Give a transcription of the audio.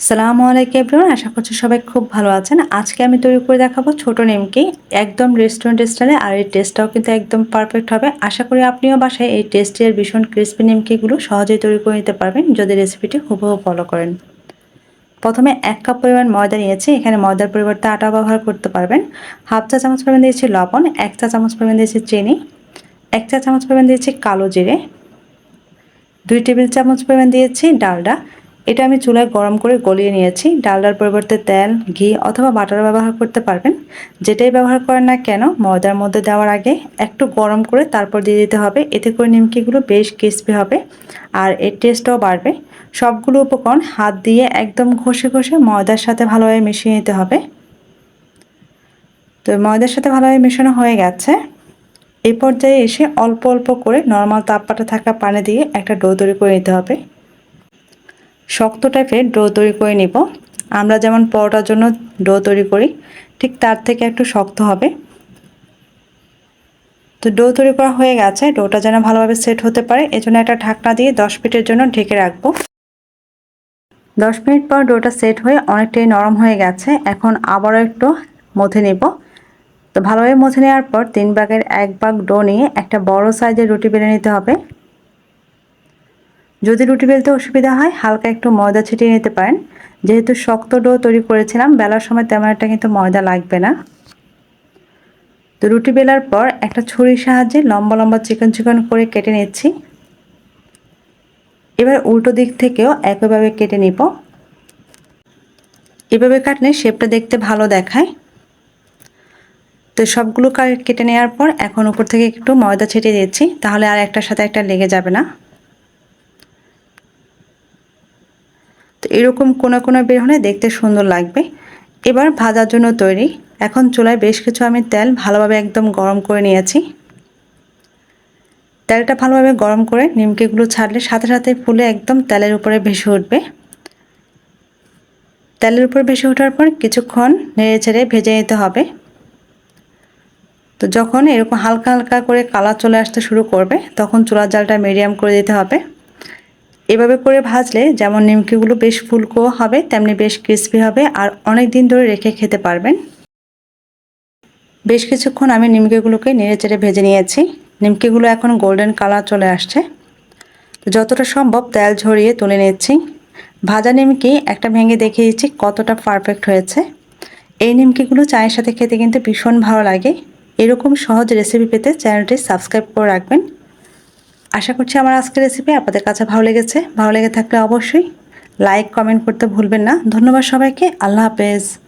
সালামু আলাইকুম এভরিওয়ান, আশা করছি সবাই খুব ভালো আছেন। আজকে আমি তৈরি করে দেখাবো ছোট নিমকি, একদম রেস্টুরেন্ট স্টাইলে আর এই টেস্টটাও কিন্তু একদম পারফেক্ট হবে। আশা করি আপনিও বাসায় এই টেস্টি আর ভীষণ ক্রিস্পি নিমকিগুলো সহজেই তৈরি করে নিতে পারবেন, যদি রেসিপিটি হুবহু ফলো করেন। প্রথমে এক কাপ পরিমাণ ময়দা নিয়েছি, এখানে ময়দার পরিবর্তে আটা ব্যবহার করতে পারবেন। হাফ চা চামচ পরিমাণ দিয়েছি লবণ, এক চা চামচ পরিমাণ দিয়েছি চিনি, এক চা চামচ পরিমাণ দিয়েছি কালো জিরে, দুই টেবিল চামচ পরিমাণ দিয়েছি ডালডা এটা আমি চুলায় গরম করে গলিয়ে নিয়েছি। ডালডার পরিবর্তে তেল, ঘি অথবা বাটার ব্যবহার করতে পারবেন। যেটাই ব্যবহার করেন না কেন, ময়দার মধ্যে দেওয়ার আগে একটু গরম করে তারপর দিয়ে দিতে হবে। এতে করে নিমকিগুলো বেশ ক্রিসপি হবে আর এর টেস্টও বাড়বে। সবগুলো উপকরণ হাত দিয়ে একদম ঘষে ঘষে ময়দার সাথে ভালোভাবে মিশিয়ে নিতে হবে। তো ময়দার সাথে ভালোভাবে মেশানো হয়ে গেছে। এই পর্যায়ে এসে অল্প অল্প করে নর্মাল তাপমাত্রা থাকা পানি দিয়ে একটা ডো তৈরি করে নিতে হবে। শক্ত টাইপের ডো তৈরি করে নিব। আমরা যেমন পরোটার জন্য ডো তৈরি করি, ঠিক তার থেকে একটু শক্ত হবে। তো ডো তৈরি করা হয়ে গেছে ডোটা যেন ভালোভাবে সেট হতে পারে, এজন্য একটা ঢাকনা দিয়ে দশ মিনিটের জন্য ঢেকে রাখব। দশ মিনিট পর ডোটা সেট হয়ে অনেকটাই নরম হয়ে গেছে, এখন আবারও একটু মথে নেব। তো ভালোভাবে মথে নেওয়ার পর তিন ভাগের এক ভাগ ডো নিয়ে একটা বড় সাইজের রুটি বেলে নিতে হবে। যদি রুটি বেলতে অসুবিধা হয়, হালকা একটু ময়দা ছিটিয়ে নিতে পারেন। যেহেতু শক্ত ডো তৈরি করেছিলাম, বেলার সময় তেমন একটা কিন্তু ময়দা লাগবে না। তো রুটি বেলার পর একটা ছুরির সাহায্যে লম্বা লম্বা চিকন চিকন করে কেটে নিচ্ছি। এবার উল্টো দিক থেকেও একইভাবে কেটে নিব। এভাবে কাটলে শেপটা দেখতে ভালো দেখায়। তো সবগুলো কেটে নেওয়ার পর এখন উপর থেকে একটু ময়দা ছিটিয়ে দিচ্ছি, তাহলে আর একটার সাথে একটা লেগে যাবে না। তো এরকম কোনো কোনো বের হলে দেখতে সুন্দর লাগবে। এবার ভাজার জন্য তৈরি। এখন চুলায় বেশ কিছু আমি তেল ভালোভাবে একদম গরম করে নিয়েছি। তেলটা ভালোভাবে গরম করে নিমকিগুলো ছাড়লে সাথে সাথে ফুলে একদম তেলের উপরে ভেসে উঠবে। তেলের উপর ভেসে ওঠার পর কিছুক্ষণ নেড়ে ছেড়ে ভেজে নিতে হবে। তো যখন এরকম হালকা হালকা করে কালার চলে আসতে শুরু করবে, তখন চুলার জালটা মিডিয়াম করে দিতে হবে। এভাবে করে ভাজলে যেমন নিমকিগুলো বেশ ফুলকো হবে, তেমনি বেশ ক্রিস্পি হবে আর অনেক দিন ধরে রেখে খেতে পারবেন। বেশ কিছুক্ষণ আমি নিমকিগুলোকে নেড়ে চেড়ে ভেজে নিয়েছি। নিমকিগুলো এখন গোল্ডেন কালার চলে আসছে। যতটা সম্ভব তেল ঝরিয়ে তুলে নিচ্ছি। ভাজা নিমকি একটা ভেঙে দেখিয়ে দিচ্ছি কতটা পারফেক্ট হয়েছে। এই নিমকিগুলো চায়ের সাথে খেতে কিন্তু ভীষণ ভালো লাগে। এরকম সহজ রেসিপি পেতে চ্যানেলটি সাবস্ক্রাইব করে রাখবেন। আশা করছি আমার আজকের রেসিপি আপনাদের কাছে ভালো লেগেছে। ভালো লেগে থাকলে অবশ্যই লাইক কমেন্ট করতে ভুলবেন না। ধন্যবাদ সবাইকে। আল্লাহ হাফেজ।